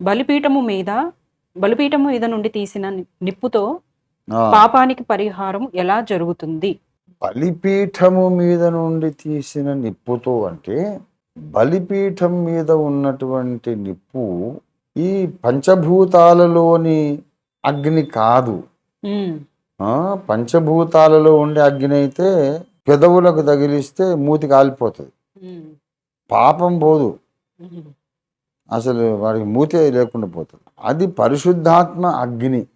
బలిపీఠము మీద బలిపీఠము మీద నుండి తీసిన నిప్పుతో పాపానికి పరిహారం ఎలా జరుగుతుంది? బలిపీఠము మీద నుండి తీసిన నిప్పుతో అంటే బలిపీఠం మీద ఉన్నటువంటి నిప్పు ఈ పంచభూతాలలోని అగ్ని కాదు. పంచభూతాలలో ఉండే అగ్ని అయితే పెదవులకు తగిలిస్తే మూతి కాలిపోతుంది. పాపం పోదు. అసలు వాడికి మూతే లేకుండా పోతుంది అది పరిశుద్ధాత్మ అగ్ని.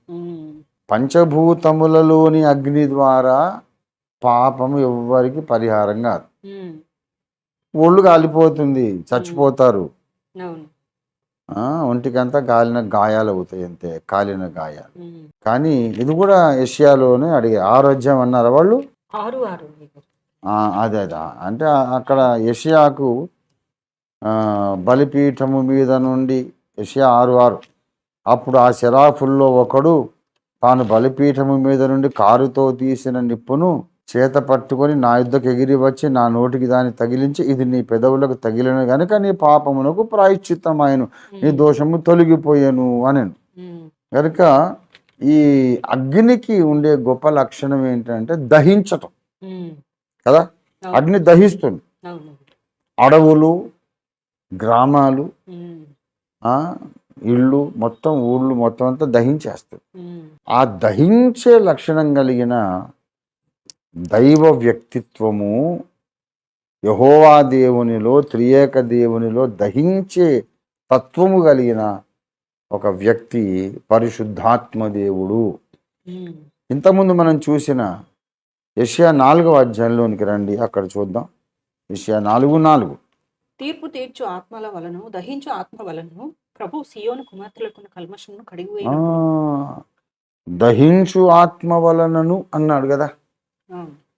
పంచభూతములలోని అగ్ని ద్వారా పాపం ఎవ్వరికి పరిహారం కాదు. ఒళ్ళు కాలిపోతుంది చచ్చిపోతారు. ఒంటికంతా కాలిన గాయాలు అవుతాయి అంతే కాలిన గాయాలు. కానీ ఇది కూడా ఏషియాలోనే అడిగే ఆరోగ్యం అన్నారు వాళ్ళు? అదే అదే. అంటే అక్కడ ఏషియాకు బలిపీఠము మీద నుండి ఏషియా ఆరు ఆరు అప్పుడు ఆ శరాఫుల్లో ఒకడు తాను బలిపీఠము మీద నుండి కారుతో తీసిన నిప్పును చేత పట్టుకొని నా యుద్ధకు ఎగిరి వచ్చి నా నోటికి దాన్ని తగిలించి ఇది నీ పెదవులకు తగిలిన గనుక నీ పాపమునకు ప్రాయశ్చిత్తమాయను నీ దోషము తొలగిపోయాను అని కనుక ఈ అగ్నికి ఉండే గొప్ప లక్షణం ఏంటంటే దహించటం. కదా. అగ్ని దహిస్తుంది. అడవులు గ్రామాలు ఇళ్ళు మొత్తం ఊళ్ళు మొత్తం అంతా దహించేస్తుంది ఆ దహించే లక్షణం కలిగిన దైవ వ్యక్తిత్వము యహోవా దేవునిలో త్రియేక దేవునిలో దహించే తత్వము కలిగిన ఒక వ్యక్తి పరిశుద్ధాత్మ దేవుడు. ఇంతకుముందు మనం చూసిన యెషయా నాలుగవ అధ్యాయంలోనికి రండి అక్కడ చూద్దాం. యెషయా నాలుగు నాలుగు. తీర్పు తీర్చు ఆత్మల వలను దహించు ఆత్మ వలను ప్రభు సియోను కుమార్తెలకున్న కల్మషమును కడిగివేయను దహించు ఆత్మ వలనను అన్నాడు కదా.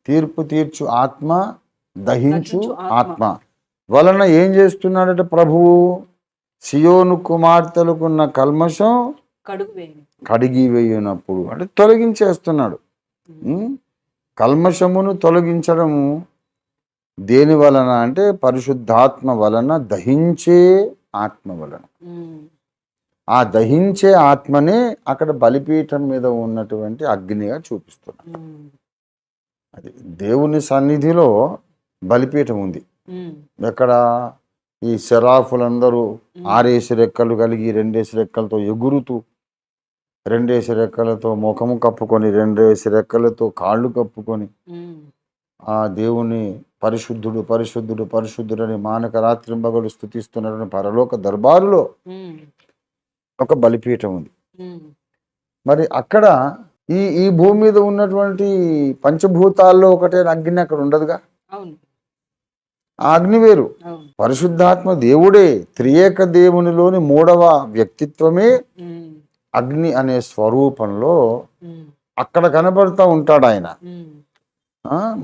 తీర్పు తీర్చు ఆత్మ దహించు ఆత్మ. వలన ఏం చేస్తున్నాడట ప్రభువు సియోను కుమార్తెలకున్న కల్మషం కడుగు వేయను. కడిగి వేయునప్పుడు. అంటే తొలగించేస్తున్నాడు? కల్మషమును తొలగించడము దేని వలన అంటే పరిశుద్ధాత్మ వలన దహించే ఆత్మ వలన. ఆ దహించే ఆత్మనే అక్కడ బలిపీఠం మీద ఉన్నటువంటి అగ్నిగా చూపిస్తున్నాడు అది దేవుని సన్నిధిలో బలిపీఠం ఉంది. ఎక్కడ ఈ శరాఫులందరూ ఆరేసి రెక్కలు కలిగి రెండేసి రెక్కలతో ఎగురుతూ రెండేసి రెక్కలతో ముఖము కప్పుకొని రెండేసి రెక్కలతో కాళ్ళు కప్పుకొని ఆ దేవుని పరిశుద్ధుడు పరిశుద్ధుడు పరిశుద్ధుడు అని మానక రాత్రింబగలు స్థుతిస్తున్నటువంటి పరలోక దర్బారులో ఒక బలిపీఠం ఉంది. మరి అక్కడ ఈ ఈ భూమి మీద ఉన్నటువంటి పంచభూతాల్లో ఒకటే అగ్ని అక్కడ ఉండదుగా? ఆ అగ్ని వేరు. పరిశుద్ధాత్మ దేవుడే త్రియేక దేవునిలోని మూడవ వ్యక్తిత్వమే అగ్ని అనే స్వరూపంలో అక్కడ కనబడుతూ ఉంటాడు ఆయన.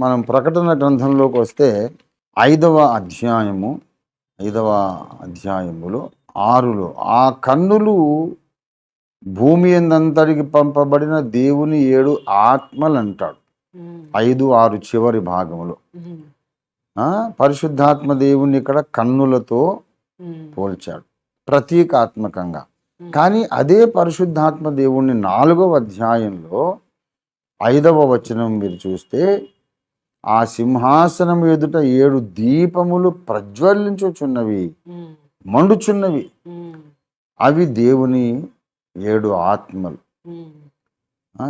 మనం ప్రకటన గ్రంథంలోకి వస్తే ఐదవ అధ్యాయము ఐదవ అధ్యాయములో ఆరులో ఆ కన్నులు భూమి ఎందంతటికి పంపబడిన దేవుని ఏడు ఆత్మలు అంటాడు ఐదు ఆరు చివరి ఆ, పరిశుద్ధాత్మ దేవుని ఇక్కడ కన్నులతో పోల్చాడు ప్రతీకాత్మకంగా. కానీ అదే పరిశుద్ధాత్మ దేవుణ్ణి నాలుగవ అధ్యాయంలో ఐదవ వచనం మీరు చూస్తే ఆ సింహాసనం ఎదుట ఏడు దీపములు ప్రజ్వలించుచున్నవి మండుచున్నవి. అవి దేవుని ఏడు ఆత్మలు.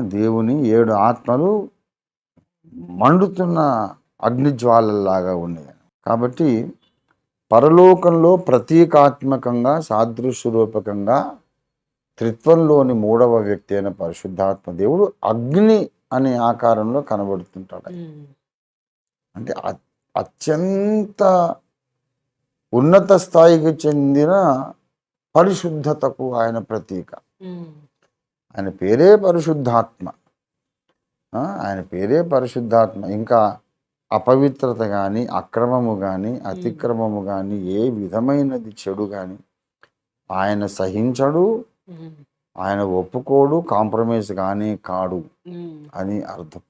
దేవుని ఏడు ఆత్మలు మండుతున్న అగ్నిజ్వాలలాగా ఉన్నాయి. కాబట్టి పరలోకంలో ప్రతీకాత్మకంగా సాదృశ్య రూపకంగా త్రిత్వంలోని మూడవ వ్యక్తి అయిన పరిశుద్ధాత్మ దేవుడు అగ్ని అనే ఆకారంలో కనబడుతుంటాడు అంటే అత్యంత ఉన్నత స్థాయికి చెందిన పరిశుద్ధతకు ఆయన ప్రతీక. ఆయన పేరే పరిశుద్ధాత్మ. ఆయన పేరే పరిశుద్ధాత్మ. ఇంకా అపవిత్రత కానీ అక్రమము కానీ అతిక్రమము కానీ ఏ విధమైనది చెడు కానీ ఆయన సహించడు. ఆయన ఒప్పుకోడు కాంప్రమైజ్ కానీ కాడు అని అర్థం.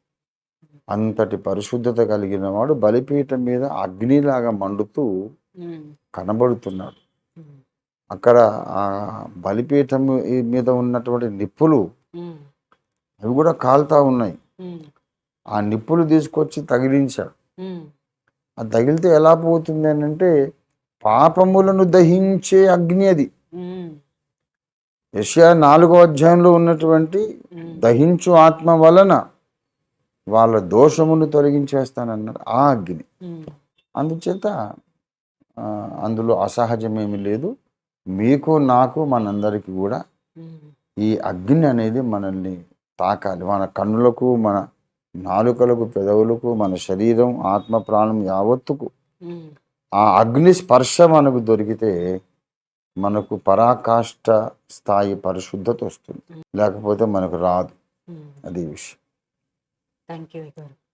అంతటి పరిశుద్ధత కలిగిన వాడు బలిపీఠం మీద అగ్నిలాగా మండుతూ కనబడుతున్నాడు. అక్కడ ఆ బలిపీఠం మీద ఉన్నటువంటి నిప్పులు అవి కూడా కాలుతా ఉన్నాయి. ఆ నిప్పులు తీసుకొచ్చి తగిలించాడు. అది తగిలితే ఎలా పోతుంది అని అంటే పాపములను దహించే అగ్ని అది. యెషయా నాలుగో అధ్యాయంలో ఉన్నటువంటి దహించు ఆత్మ వలన వాళ్ళ దోషమును తొలగించేస్తానన్నాడు ఆ అగ్ని. అందుచేత అందులో అసహజమేమి లేదు. మీకు నాకు మనందరికీ కూడా ఈ అగ్ని అనేది మనల్ని తాకాలి. మన కన్నులకు మన నాలుకలకు పెదవులకు మన శరీరం ఆత్మ ప్రాణం యావత్తుకు ఆ అగ్ని స్పర్శ మనకు దొరికితే మనకు పరాకాష్ట స్థాయి పరిశుద్ధత వస్తుంది. లేకపోతే మనకు రాదు. ఉమ్. అది విషయం. Thank you